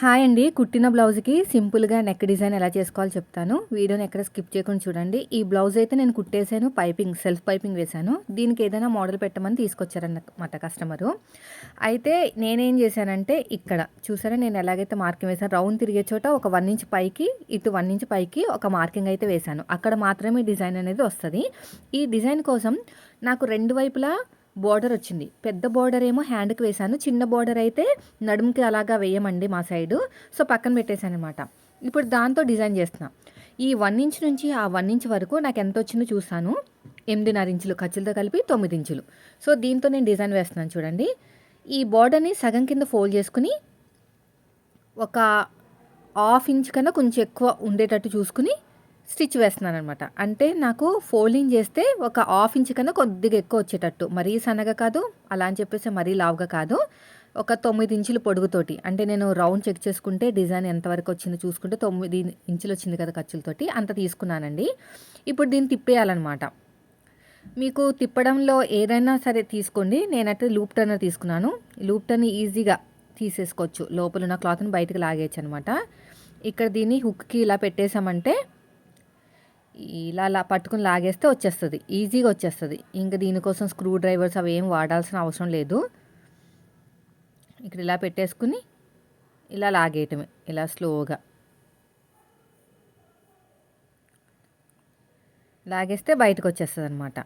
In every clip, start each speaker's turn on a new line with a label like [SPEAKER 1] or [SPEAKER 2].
[SPEAKER 1] Hi అండి. కుట్టిన బ్లౌజ్కి సింపుల్గా నెక్ డిజైన్ ఎలా చేసుకోవాలో చెప్తాను. వీడియోని ఎక్కడ స్కిప్ చేయకుండా చూడండి. ఈ బ్లౌజ్ అయితే నేను కుట్టేశాను పైపింగ్ సెల్ఫ్ పైపింగ్ వేశాను. దీనికి ఏదైనా మోడల్ పెట్టమని తీసుకొచ్చారన్నమాట కస్టమరు. అయితే నేనేం చేశానంటే ఇక్కడ చూసారా నేను ఎలాగైతే మార్కింగ్ వేసాను రౌండ్ తిరిగే చోట ఒక వన్ ఇంచ్ పైకి ఇటు వన్ ఇంచ్ పైకి ఒక మార్కింగ్ అయితే వేశాను. అక్కడ మాత్రమే డిజైన్ అనేది వస్తుంది. ఈ డిజైన్ కోసం నాకు రెండు వైపులా బోర్డర్ వచ్చింది. పెద్ద బార్డర్ ఏమో హ్యాండ్కి వేశాను. చిన్న బోర్డర్ అయితే నడుముకి అలాగా వేయమండి మా సైడు. సో పక్కన పెట్టేశాను అనమాట ఇప్పుడు దాంతో డిజైన్ చేస్తున్నా. ఈ వన్ ఇంచ్ నుంచి ఆ వన్ ఇంచ్ వరకు నాకు ఎంత వచ్చిందో చూసాను ఎనిమిదిన్నర ఇంచులు ఖర్చులతో కలిపి తొమ్మిది ఇంచులు. సో దీంతో నేను డిజైన్ వేస్తున్నాను చూడండి. ఈ బోర్డర్ని సగం కింద ఫోల్డ్ చేసుకుని ఒక హాఫ్ ఇంచ్ కన్నా కొంచెం ఎక్కువ ఉండేటట్టు చూసుకుని స్టిచ్ వేస్తున్నాను అనమాట అంటే నాకు ఫోల్డింగ్ చేస్తే ఒక హాఫ్ ఇంచ్ కన్నా కొద్దిగా ఎక్కువ వచ్చేటట్టు. మరీ సన్నగా కాదు అలా అని చెప్పేసి మరీ లావుగా కాదు. ఒక తొమ్మిది ఇంచులు పొడుగుతోటి. అంటే నేను రౌండ్ చెక్ చేసుకుంటే డిజైన్ ఎంతవరకు వచ్చిందో చూసుకుంటే తొమ్మిది ఇంచులు వచ్చింది కదా ఖర్చులతోటి అంత తీసుకున్నానండి. ఇప్పుడు దీన్ని తిప్పేయాలన్నమాట. మీకు తిప్పడంలో ఏదైనా సరే తీసుకోండి. నేనైతే లూప్ టర్నర్ తీసుకున్నాను. లూప్ టర్న్ ఈజీగా తీసేసుకోవచ్చు. లోపల ఉన్న క్లాత్ని బయటకు లాగేయచ్చు అనమాట ఇక్కడ దీన్ని హుక్కి ఇలా పెట్టేశామంటే ఇలా అలా పట్టుకుని లాగేస్తే వచ్చేస్తుంది. ఈజీగా వచ్చేస్తుంది. ఇంకా దీనికోసం స్క్రూ డ్రైవర్స్ అవి ఏం వాడాల్సిన అవసరం లేదు. ఇక్కడ ఇలా పెట్టేసుకుని ఇలా లాగేయటమే. ఇలా స్లోగా. లాగేస్తే బయటకు వచ్చేస్తుంది అనమాట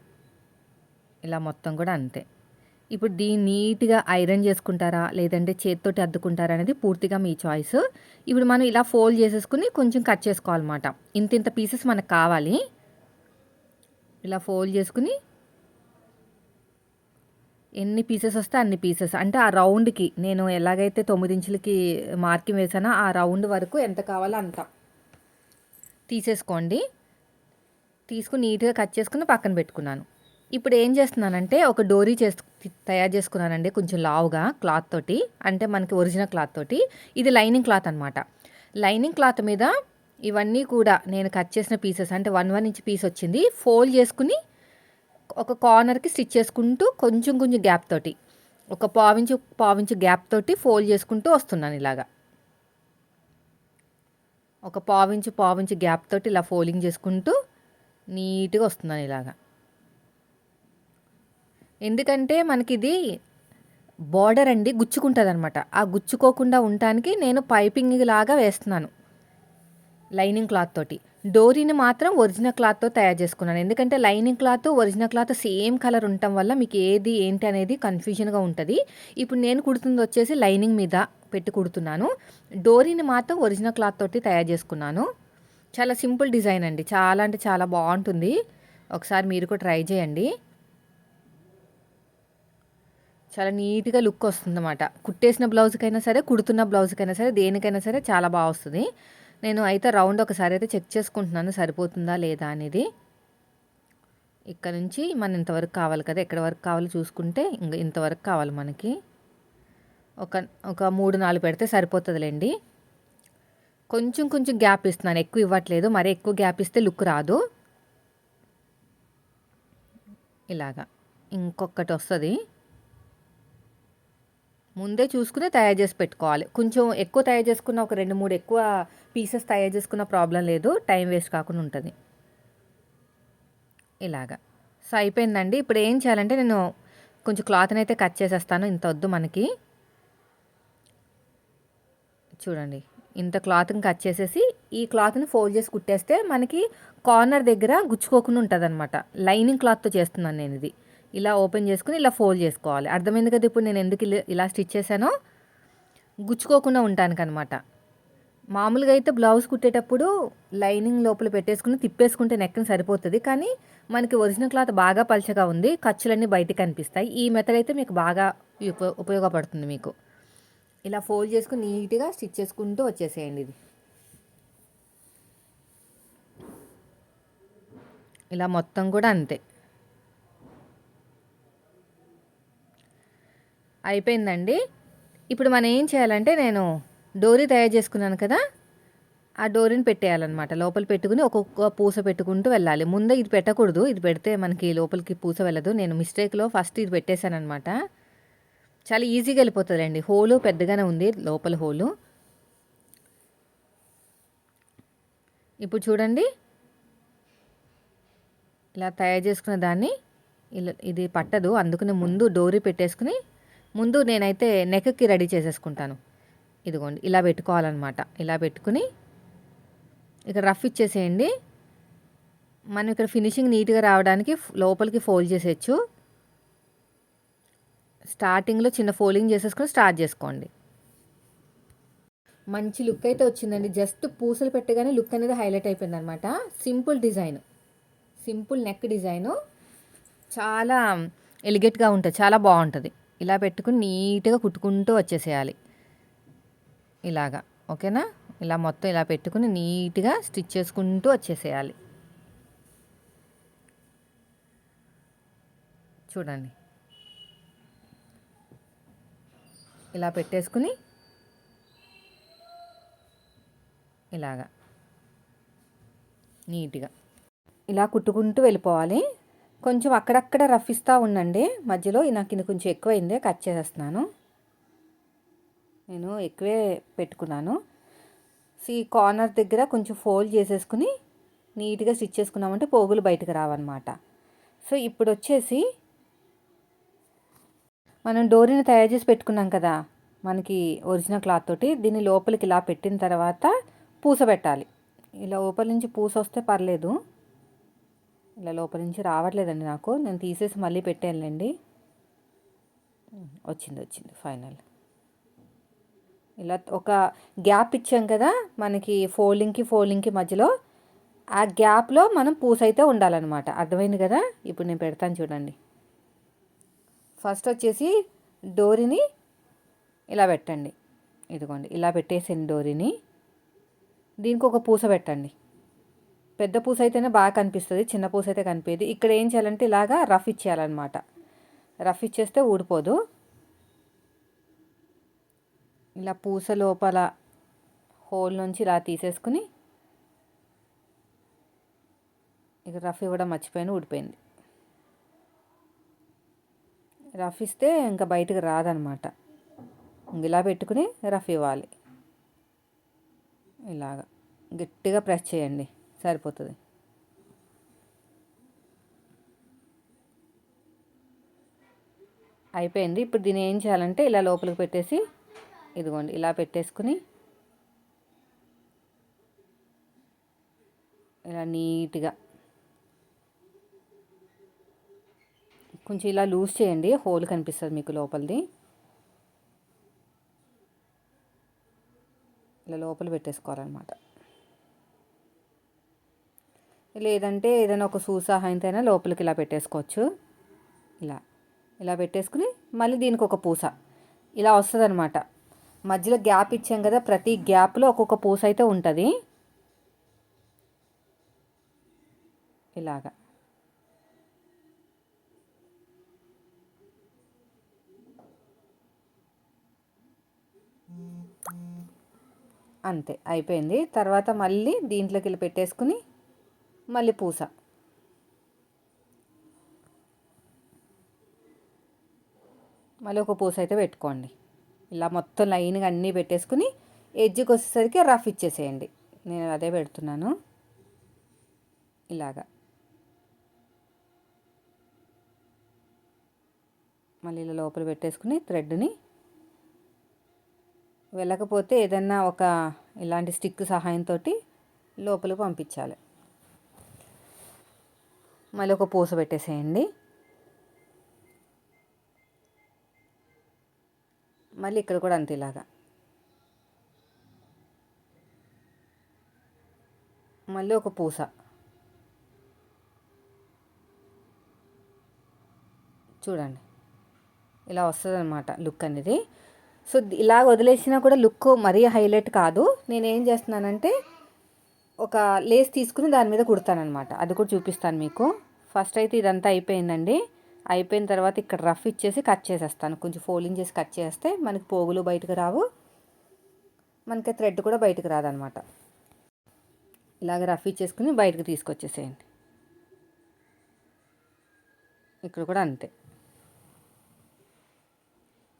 [SPEAKER 1] ఇలా మొత్తం కూడా అంతే. ఇప్పుడు దీన్ని నీట్గా ఐరన్ చేసుకుంటారా? లేదంటే చేతితోటి అద్దుకుంటారా? అనేది పూర్తిగా మీ చాయిస్. ఇప్పుడు మనం ఇలా ఫోల్డ్ చేసేసుకుని కొంచెం కట్ చేసుకోవాలన్నమాట. ఇంత ఇంత పీసెస్ మనకు కావాలి. ఇలా ఫోల్డ్ చేసుకుని ఎన్ని పీసెస్ వస్తే అన్ని పీసెస్. అంటే ఆ రౌండ్కి నేను ఎలాగైతే తొమ్మిది ఇంచులకి మార్కింగ్ వేసానో ఆ రౌండ్ వరకు ఎంత కావాలో అంత. తీసేసుకోండి. తీసుకుని నీట్గా కట్ చేసుకుని పక్కన పెట్టుకున్నాను. ఇప్పుడు ఏం చేస్తున్నానంటే ఒక డోరీ చేసు తయారు చేసుకున్నానండి కొంచెం లావుగా క్లాత్ తోటి అంటే మనకి ఒరిజినల్ క్లాత్ తోటి. ఇది లైనింగ్ క్లాత్ అనమాట లైనింగ్ క్లాత్ మీద ఇవన్నీ కూడా నేను కట్ చేసిన పీసెస్ అంటే వన్ వన్ ఇంచ్ పీస్ వచ్చింది ఫోల్డ్ చేసుకుని ఒక కార్నర్కి స్టిచ్ చేసుకుంటూ కొంచెం కొంచెం గ్యాప్ తోటి ఒక పావించు పావించు గ్యాప్ తోటి ఫోల్డ్ చేసుకుంటూ వస్తున్నాను ఇలాగా. ఒక పావించు పావించు గ్యాప్ తోటి ఇలా ఫోల్డింగ్ చేసుకుంటూ నీట్గా వస్తున్నాను ఇలాగా. ఎందుకంటే మనకి ఇది బార్డర్ అండి గుచ్చుకుంటుంది అనమాట ఆ గుచ్చుకోకుండా ఉండటానికి నేను పైపింగ్ లాగా వేస్తున్నాను లైనింగ్ క్లాత్ తోటి. డోరీని మాత్రం ఒరిజినల్ క్లాత్తో తయారు చేసుకున్నాను. ఎందుకంటే lining cloth original cloth same colour ఉండటం వల్ల మీకు ఏది ఏంటి అనేది కన్ఫ్యూజన్గా ఉంటుంది. ఇప్పుడు నేను కుడుతుంది వచ్చేసి లైనింగ్ మీద పెట్టి కుడుతున్నాను. డోరీని మాత్రం ఒరిజినల్ క్లాత్ తోటి తయారు చేసుకున్నాను. చాలా సింపుల్ డిజైన్ అండి. చాలా అంటే చాలా బాగుంటుంది. ఒకసారి మీరు కూడా ట్రై చేయండి. చాలా నీట్గా లుక్ వస్తుందన్నమాట. కుట్టేసిన బ్లౌజ్కైనా సరే కుడుతున్న బ్లౌజ్కైనా సరే దేనికైనా సరే చాలా బాగా వస్తుంది నేను అయితే రౌండ్ ఒకసారి అయితే చెక్ చేసుకుంటున్నాను సరిపోతుందా లేదా అనేది. ఇక్కడ నుంచి మన ఇంతవరకు కావాలి కదా ఎక్కడ వరకు కావాలో చూసుకుంటే ఇంకా ఇంతవరకు కావాలి మనకి. ఒక ఒక మూడు నాలుగు పెడితే సరిపోతుందిలేండి. కొంచెం కొంచెం గ్యాప్ ఇస్తున్నాను. ఎక్కువ ఇవ్వట్లేదు. మరీ ఎక్కువ గ్యాప్ ఇస్తే లుక్ రాదు. ఇలాగా. ఇంకొకటి వస్తుంది. ముందే చూసుకుని తయారు చేసి పెట్టుకోవాలి. కొంచెం ఎక్కువ తయారు చేసుకున్న ఒక రెండు మూడు ఎక్కువ పీసెస్ తయారు చేసుకున్న ప్రాబ్లం లేదు. టైం వేస్ట్ కాకుండా ఉంటుంది. ఇలాగా. సో అయిపోయిందండి. ఇప్పుడు ఏం చేయాలంటే నేను కొంచెం క్లాత్ని అయితే కట్ చేసేస్తాను. ఇంత వద్దు మనకి. చూడండి. ఇంత క్లాత్ని కట్ చేసేసి ఈ క్లాత్ని ఫోల్డ్ చేసి కుట్టేస్తే మనకి కార్నర్ దగ్గర గుచ్చుకోకుండా ఉంటుంది అనమాట లైనింగ్ క్లాత్తో చేస్తున్నాను నేను ఇది. ఇలా ఓపెన్ చేసుకుని ఇలా ఫోల్డ్ చేసుకోవాలి. అర్థమైంది కదా ఇప్పుడు నేను ఎందుకు ఇలా స్టిచ్ చేశానో? గుచ్చుకోకుండా ఉంటానికి మామూలుగా అయితే బ్లౌజ్ కుట్టేటప్పుడు లైనింగ్ లోపల పెట్టేసుకుని తిప్పేసుకుంటే నెక్కని సరిపోతుంది. కానీ మనకి ఒరిజినల్ క్లాత్ బాగా పలచగా ఉంది. ఖర్చులన్నీ బయటికి కనిపిస్తాయి ఈ మెథడ్ అయితే మీకు బాగా ఉపయోగపడుతుంది మీకు. ఇలా ఫోల్డ్ చేసుకుని నీట్గా స్టిచ్ చేసుకుంటూ వచ్చేసేయండి ఇది. ఇలా మొత్తం కూడా అంతే. అయిపోయిందండి. ఇప్పుడు మనం ఏం చేయాలంటే నేను డోరీ తయారు చేసుకున్నాను కదా ఆ డోరీని పెట్టేయాలన్నమాట. లోపల పెట్టుకుని ఒక్కొక్క పూస పెట్టుకుంటూ వెళ్ళాలి. ముందే ఇది పెట్టకూడదు. ఇది పెడితే మనకి లోపలికి పూస వెళ్ళదు. నేను మిస్టేక్లో ఫస్ట్ ఇది పెట్టేశాను అనమాట చాలా ఈజీగా వెళ్ళిపోతుందండి. హోలు పెద్దగానే ఉంది లోపల హోలు. ఇప్పుడు చూడండి. ఇలా తయారు చేసుకున్న దాన్ని ఇలా ఇది పట్టదు. అందుకని ముందు డోరీ పెట్టేసుకుని ముందు నేనైతే నెక్కి రెడీ చేసేసుకుంటాను. ఇదిగోండి ఇలా పెట్టుకోవాలన్నమాట. ఇలా పెట్టుకుని ఇక్కడ రఫ్ ఇచ్చేసేయండి. మనం ఇక్కడ ఫినిషింగ్ నీట్గా రావడానికి లోపలికి ఫోల్డ్ చేసేయచ్చు. స్టార్టింగ్లో చిన్న ఫోల్డింగ్ చేసేసుకొని స్టార్ట్ చేసుకోండి. మంచి లుక్ అయితే వచ్చిందండి. జస్ట్ పూసలు పెట్టగానే లుక్ అనేది హైలైట్ అయిపోయింది అనమాట simple design. Simple neck design. చాలా ఎలిగేట్గా ఉంటుంది. చాలా బాగుంటుంది. ఇలా పెట్టుకుని నీట్గా కుట్టుకుంటూ వచ్చేసేయాలి. ఇలాగా ఓకేనా? ఇలా మొత్తం ఇలా పెట్టుకుని నీట్గా స్టిచ్ చేసుకుంటూ వచ్చేసేయాలి. చూడండి. ఇలా పెట్టేసుకుని ఇలాగా నీట్గా. ఇలా కుట్టుకుంటూ వెళ్ళిపోవాలి. కొంచెం అక్కడక్కడ రఫ్ ఇస్తూ ఉండండి. మధ్యలో నాకు ఇది కొంచెం ఎక్కువైందే కట్ చేసేస్తున్నాను. నేను ఎక్కువే పెట్టుకున్నాను. ఈ కార్నర్ దగ్గర కొంచెం ఫోల్డ్ చేసేసుకుని నీట్గా స్టిచ్ చేసుకున్నామంటే పోగులు బయటకు రావన్నమాట. సో ఇప్పుడు వచ్చేసి మనం డోరీని తయారు చేసి పెట్టుకున్నాం కదా మనకి ఒరిజినల్ క్లాత్ తోటి దీన్ని లోపలికి ఇలా పెట్టిన తర్వాత పూస పెట్టాలి. ఇలా లోపల నుంచి పూస వస్తే పర్లేదు. ఇలా లోపల నుంచి రావట్లేదండి నాకు. నేను తీసేసి మళ్ళీ పెట్టానులేండి. వచ్చింది వచ్చింది ఫైనల్. ఇలా ఒక గ్యాప్ ఇచ్చాం కదా మనకి ఫోల్డింగ్కి ఫోల్డింగ్కి మధ్యలో. ఆ గ్యాప్లో మనం పూస అయితే ఉండాలన్నమాట. అర్థమైంది కదా? ఇప్పుడు నేను పెడతాను చూడండి. ఫస్ట్ వచ్చేసి డోరీని ఇలా పెట్టండి. ఇదిగోండి ఇలా పెట్టేసింది డోరీని. దీనికి ఒక పూస పెట్టండి. పెద్ద పూస అయితేనే బాగా కనిపిస్తుంది చిన్న పూస అయితే కనిపించదు ఇక్కడ ఏం చేయాలంటే ఇలాగా రఫ్ ఇచ్చేయాలన్నమాట. రఫ్ ఇచ్చేస్తే ఊడిపోదు. ఇలా పూస లోపల హోల్ నుంచి ఇలా తీసేసుకుని ఇక రఫ్ ఇవ్వడం మర్చిపోయిన ఊడిపోయింది. రఫ్ ఇస్తే ఇంకా బయటకు రాదనమాట ఇలా పెట్టుకుని రఫ్ ఇవ్వాలి. ఇలాగా గట్టిగా ప్రెస్ చేయండి. సరిపోతుంది. అయిపోయింది. ఇప్పుడు దీన్ని ఏం చేయాలంటే ఇలా లోపలికి పెట్టేసి ఇదిగోండి ఇలా పెట్టేసుకుని ఇలా నీట్గా కొంచెం ఇలా లూజ్ చేయండి. హోల్ కనిపిస్తుంది మీకు లోపలిది. ఇలా లోపల పెట్టేసుకోవాలన్నమాట. లేదంటే ఏదైనా ఒక సూసాహాయంతైనా అయినా లోపలికి ఇలా పెట్టేసుకోవచ్చు. ఇలా ఇలా పెట్టేసుకుని మళ్ళీ దీనికి ఒక పూస. ఇలా వస్తుందన్నమాట. మధ్యలో గ్యాప్ ఇచ్చాం కదా ప్రతి గ్యాప్లో ఒక్కొక్క పూస అయితే ఉంటుంది. ఇలాగా. అంతే అయిపోయింది. తర్వాత మళ్ళీ దీంట్లోకి వెళ్ళి పెట్టేసుకుని మళ్ళీ పూస మళ్ళీ ఒక పూస అయితే పెట్టుకోండి. ఇలా మొత్తం లైన్గా అన్నీ పెట్టేసుకుని ఎడ్జ్కి వచ్చేసరికి రఫ్ ఇచ్చేసేయండి. నేను అదే పెడుతున్నాను. ఇలాగా. మళ్ళీ ఇలా లోపల పెట్టేసుకుని థ్రెడ్ని. వెళ్ళకపోతే ఏదన్నా ఒక ఇలాంటి స్టిక్ సహాయంతో లోపల పంపించాలి. మళ్ళీ ఒక పూస పెట్టేసేయండి. మళ్ళీ ఇక్కడ కూడా అంతే ఇలాగా. మళ్ళీ ఒక పూస. చూడండి. ఇలా వస్తుంది అనమాట లుక్ అనేది. సో ఇలా వదిలేసినా కూడా లుక్ మరీ హైలైట్ కాదు. నేను ఏం చేస్తున్నానంటే ఒక లేస్ తీసుకుని దాని మీద కుడతానమాట అది కూడా చూపిస్తాను మీకు. ఫస్ట్ అయితే ఇదంతా అయిపోయిందండి. అయిపోయిన తర్వాత ఇక్కడ రఫ్ ఇచ్చేసి కట్ చేసేస్తాను. కొంచెం ఫోల్డింగ్ చేసి కట్ చేస్తే మనకి పోగులు బయటకు రావు. మనకి థ్రెడ్ కూడా బయటకు రాదనమాట ఇలాగ రఫ్ ఇచ్చేసుకుని బయటకు తీసుకొచ్చేసేయండి. ఇక్కడ కూడా అంతే.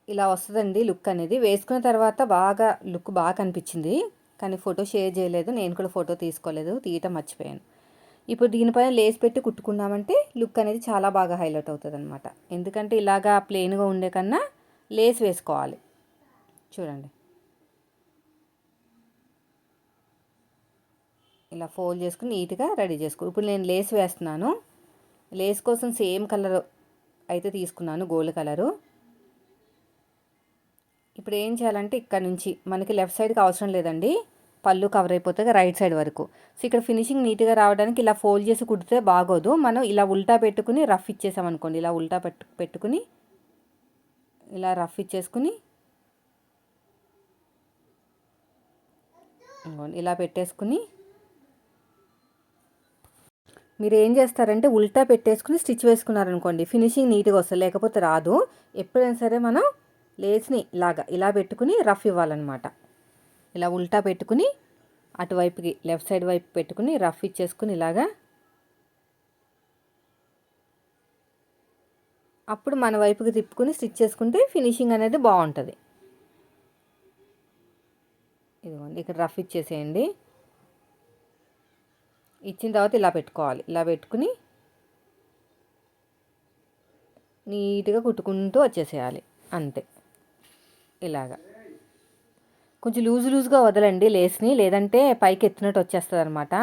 [SPEAKER 1] ఇలా వస్తుందండి లుక్ అనేది. వేసుకున్న తర్వాత బాగా లుక్ బాగా కనిపించింది. కానీ ఫోటో షేర్ చేయలేదు నేను కూడా ఫోటో తీసుకోలేదు తీయటం మర్చిపోయాను. ఇప్పుడు దీనిపైన లేస్ పెట్టి కుట్టుకున్నామంటే లుక్ అనేది చాలా బాగా హైలైట్ అవుతుంది అనమాట ఎందుకంటే ఇలాగా ప్లెయిన్గా ఉండే కన్నా లేస్ వేసుకోవాలి. చూడండి. ఇలా ఫోల్డ్ చేసుకుని నీట్గా రెడీ చేసుకో. ఇప్పుడు నేను లేస్ వేస్తున్నాను. లేస్ కోసం సేమ్ కలర్ అయితే తీసుకున్నాను గోల్డ్ కలరు. ఇప్పుడు ఏం చేయాలంటే ఇక్కడ నుంచి మనకి లెఫ్ట్ సైడ్కి అవసరం లేదండి. పళ్ళు కవర్ అయిపోతుంది రైట్ సైడ్ వరకు. సో ఇక్కడ ఫినిషింగ్ నీట్గా రావడానికి ఇలా ఫోల్డ్ చేసి కుడితే బాగోదు. మనం ఇలా ఉల్టా పెట్టుకుని రఫ్ ఇచ్చేసామనుకోండి ఇలా ఉల్టా పెట్టు పెట్టుకుని ఇలా రఫ్ ఇచ్చేసుకుని ఇలా పెట్టేసుకుని మీరు ఏం చేస్తారంటే ఉల్టా పెట్టేసుకుని స్టిచ్ వేసుకున్నారనుకోండి. ఫినిషింగ్ నీట్గా వస్తుంది లేకపోతే రాదు. ఎప్పుడైనా సరే మనం లేస్ని ఇలాగా ఇలా పెట్టుకుని రఫ్ ఇవ్వాలన్నమాట. ఇలా ఉల్టా పెట్టుకుని అటువైపుకి లెఫ్ట్ సైడ్ వైపు పెట్టుకుని రఫ్ ఇచ్చేసుకుని ఇలాగా. అప్పుడు మన వైపుకి తిప్పుకుని స్టిచ్ చేసుకుంటే ఫినిషింగ్ అనేది బాగుంటుంది. ఇదిగోండి ఇక్కడ రఫ్ ఇచ్చేసేయండి. ఇచ్చిన తర్వాత ఇలా పెట్టుకోవాలి. ఇలా పెట్టుకుని నీట్గా కుట్టుకుంటూ వచ్చేసేయాలి. అంతే. ఇలాగా. కొంచెం లూజ్ లూజ్గా వదలండి లేస్ని లేదంటే పైకి ఎత్తినట్టు వచ్చేస్తుంది అనమాట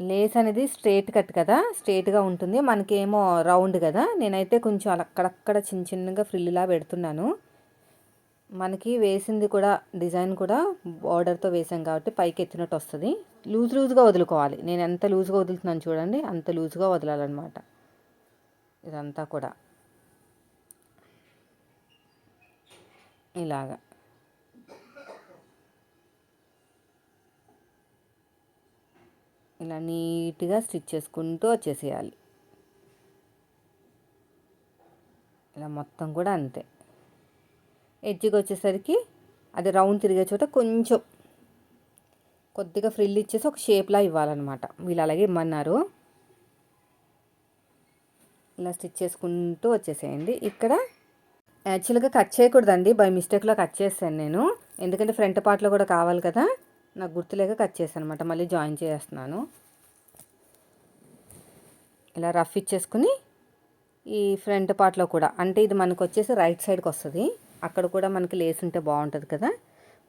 [SPEAKER 1] లేస్ అనేది స్ట్రేట్ కట్ కదా స్ట్రేట్గా ఉంటుంది. మనకేమో రౌండ్ కదా. నేనైతే కొంచెం అక్కడక్కడ చిన్న చిన్నగా ఫ్రిల్లా పెడుతున్నాను. మనకి వేసింది కూడా డిజైన్ కూడా బార్డర్తో వేసాం కాబట్టి పైకి ఎత్తినట్టు వస్తుంది. లూజ్ లూజ్గా వదులుకోవాలి. నేను ఎంత లూజ్గా వదులుతున్నాను చూడండి అంత లూజ్గా వదలాలన్నమాట. ఇదంతా కూడా. ఇలాగా. ఇలా నీట్గా స్టిచ్ చేసుకుంటూ వచ్చేసేయాలి. ఇలా మొత్తం కూడా అంతే. ఎడ్జికి వచ్చేసరికి అది రౌండ్ తిరిగే చోట కొంచెం కొద్దిగా ఫ్రిల్ ఇచ్చేసి ఒక షేప్లా ఇవ్వాలన్నమాట. వీళ్ళు అలాగే ఇమ్మన్నారు. ఇలా స్టిచ్ చేసుకుంటూ వచ్చేసేయండి. ఇక్కడ యాక్చువల్గా కట్ చేయకూడదండి. బై మిస్టేక్లో కట్ చేస్తాను నేను. ఎందుకంటే ఫ్రంట్ పార్ట్లో కూడా కావాలి కదా. నాకు గుర్తులేక కట్ చేస్తాను అనమాట మళ్ళీ జాయిన్ చేస్తున్నాను. ఇలా రఫ్ ఇచ్చేసుకుని ఈ ఫ్రంట్ పార్ట్లో కూడా. అంటే ఇది మనకు వచ్చేసి రైట్ సైడ్కి వస్తుంది. అక్కడ కూడా మనకి లేస్ ఉంటే బాగుంటుంది కదా.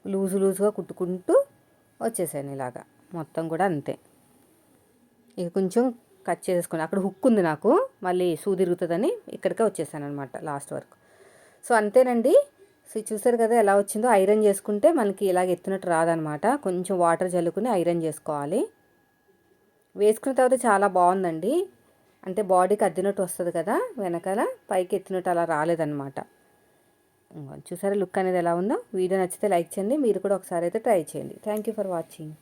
[SPEAKER 1] లూజు లూజుగా కుట్టుకుంటూ వచ్చేసాను ఇలాగా. మొత్తం కూడా అంతే. ఇక కొంచెం కట్ చేసుకుని అక్కడ హుక్ ఉంది నాకు. మళ్ళీ సూ తిరుగుతుందని ఇక్కడికే వచ్చేసాను అనమాట లాస్ట్ వరకు. సో అంతేనండి. సో చూసారు కదా ఎలా వచ్చిందో? ఐరన్ చేసుకుంటే మనకి ఇలాగ ఎత్తినట్టు రాదనమాట. కొంచెం వాటర్ చల్లుకుని ఐరన్ చేసుకోవాలి. వేసుకున్న తర్వాత చాలా బాగుందండి. అంటే బాడీకి అద్దినట్టు వస్తుంది కదా వెనకాల పైకి ఎత్తినట్టు అలా రాలేదనమాట. చూసారా లుక్ అనేది ఎలా ఉందో? వీడియో నచ్చితే లైక్ చేయండి. మీరు కూడా ఒకసారి అయితే ట్రై చేయండి. Thank you for watching